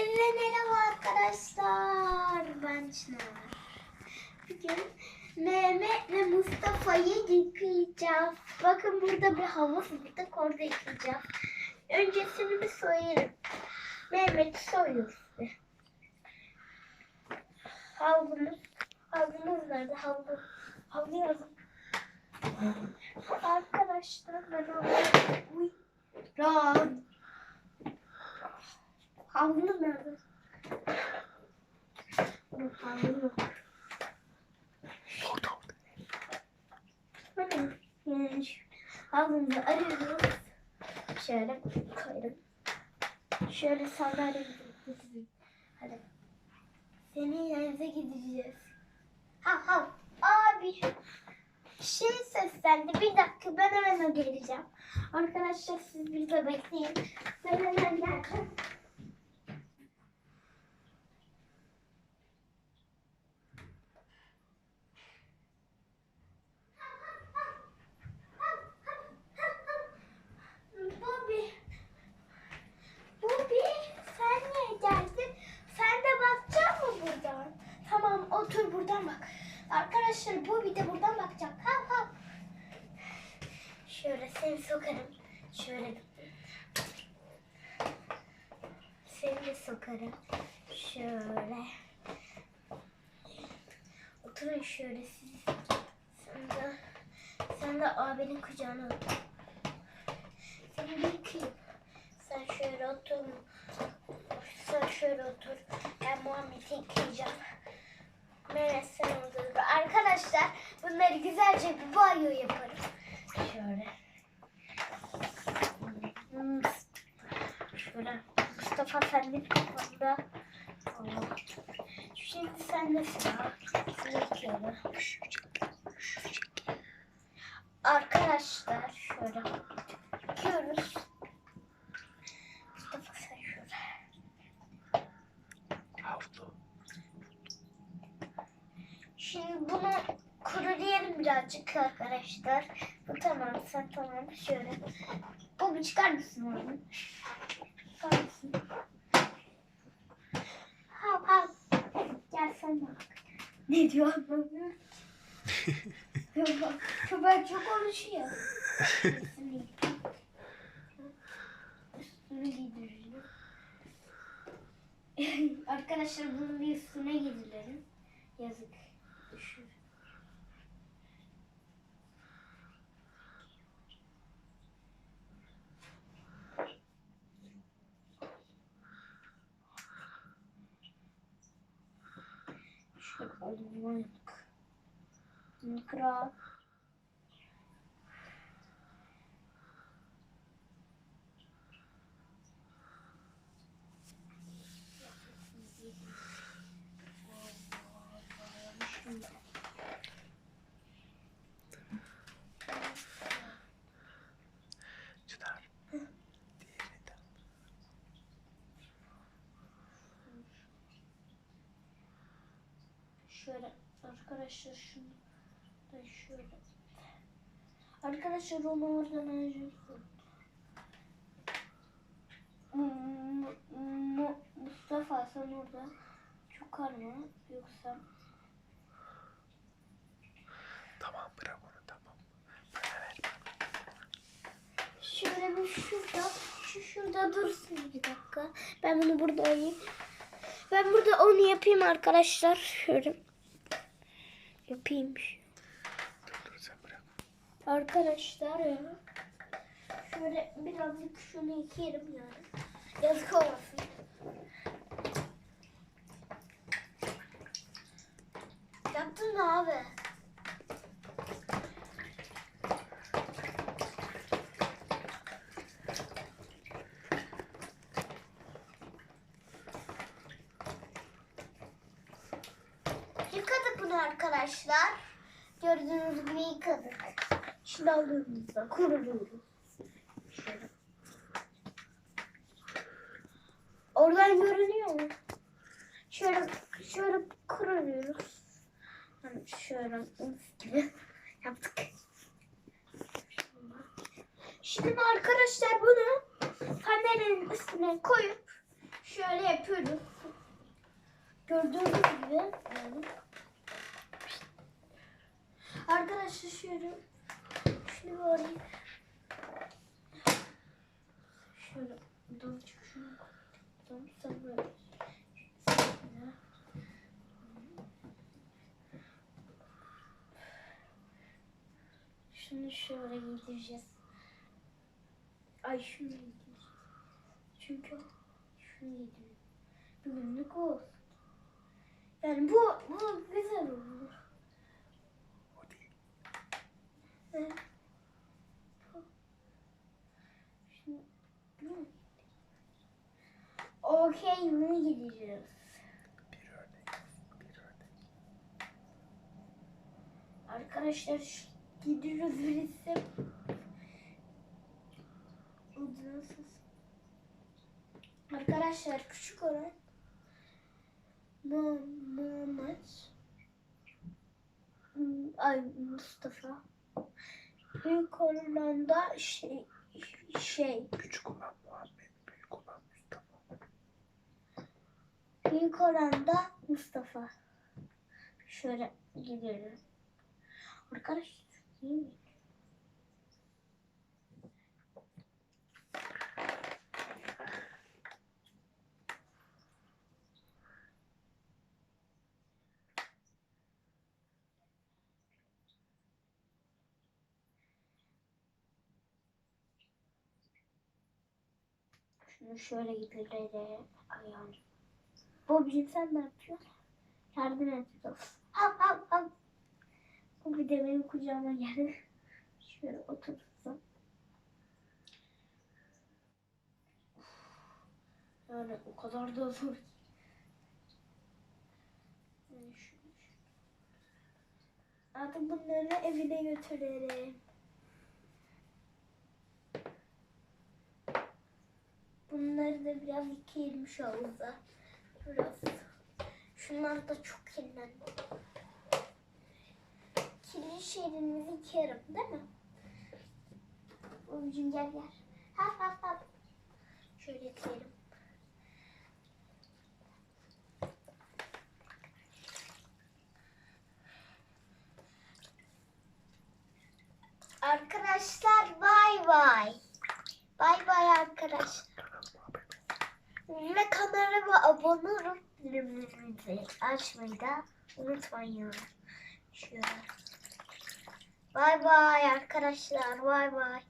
Herkese merhaba arkadaşlar. Ben Çınar. Bugün Mehmet ve Mustafa'yı yıkayacağız. Bakın burada bir havuz bulduk. Orada yıkayacağız. Öncesini bir soyarım. Mehmet'i soyuyoruz. Havlumuz. Havlumuz nerede? Havlu. Havlu yazın. Arkadaşlar ben havlu. Uy. Rahat. Havlumuz nerede? Yok havlu yok. Yani şu havlumuzu arıyoruz. Şöyle koydum. Şöyle sandalye getireyim. Hadi. Senin yerinize gideceğiz. Hav hav. Abi. Şey seslendi. Bir dakika ben hemen geleceğim. Arkadaşlar siz bir de bekleyin. Ben hemen geleceğim. Bobby. Bobby sen niye geldin? Sen de bakacak mı buradan? Tamam otur buradan bak. Arkadaşlar Bobby de buradan bakacak. Hav hav. Şöyle seni sokarım. Şöyle. Seni de sokarım. Şöyle. Oturun şöyle siz. Sen de, sen de abinin kucağına otur. Seni bir yıkayayım. Sen şöyle otur. Sen şöyle otur. Ben Muhammed'i yıkayacağım. Mehmet sen orada dur. Arkadaşlar bunları güzelce bir banyo yaparım. Şöyle. Şöyle. Mustafa kafanda. Allah. Şimdi sen de sıra. Yıkayalım. Arkadaşlar şöyle yıkıyoruz. Mustafa sen şöyle. Şimdi bunu birazcık arkadaşlar. Bu tamam sen tamam şöyle. Bu bir çıkar mısın onu? Çıkar mısın? Hav hav. Gel sen bak. Ne diyor anlamıyorum. Köpek, çok konuşuyor. Üstünü giy- Üstünü giydiriyor. Arkadaşlar bunun bir üstüne giydirelim. Yazık. Düşür. Şöyle olmak. Mikro. Çınar. Diğerini de. Şöyle arkadaşlar şunu da şöyle. Arkadaşlar. M- M- Mustafa sen orada çok arma yoksa Tamam bırak onu tamam. Şöyle bir şurada şu şurada dursun bir dakika. Ben bunu burada alayım. Ben burada onu yapayım arkadaşlar. Şöyle yapayım. Dur dur sen bırak. Arkadaşlar ya. Şöyle birazcık şunu yıkayalım yani. Yazık olmasın. Yaptın mı abi? Yıkadık bunu arkadaşlar. Gördüğünüz gibi yıkadık. Şimdi aldığımızda kuruluyoruz. Şöyle. Oradan görünüyor mu? Şöyle şöyle kuruluyoruz. Yani şöyle gibi yaptık. Şimdi arkadaşlar bunu kameranın üstüne koyup Şöyle yapıyoruz. Gördüğünüz gibi. Yani. Arkadaşlar şöyle şunu arayayım. Şöyle çık şunu. Böyle. Şöyle. Şunu şöyle giydireceğiz. Ay şunu giydireceğiz. Çünkü şunu giydiriyor. Bir günlük olsun. Yani bu, bu güzel olur. O değil. Evet. Şimdi bunu Okey bunu gideceğiz. Bir örnek. Bir örnek. Arkadaşlar gidiyoruz birisi. Ucunasız. Arkadaşlar küçük olan Hmm, Ay Mustafa Büyük olan da şey şey Küçük olan Muhammed, büyük olan Mustafa. Büyük oranda Mustafa. Şöyle gidelim. Arkadaşlar iyi mi? Şunu şöyle gidelim. Ayağını. Bobcim sen ne yapıyorsun? Yardım et. Al al al. Bu bir de benim kucağıma geldi. Şöyle otursun. Yani o kadar da zor. ki. Artık bunları evine götürelim. Da biraz yıkayalım şu havuzda. Biraz. Şunlar da çok kirlendi. Kirli şeylerimizi yıkayarım değil mi? Babacığım gel gel. Ha ha ha. Şöyle yıkayalım. Arkadaşlar bay bay. Bay bay arkadaşlar. Ve kanalıma abone olup bildirimlerinizi açmayı da unutmayın. Bay bay arkadaşlar. Bay bay.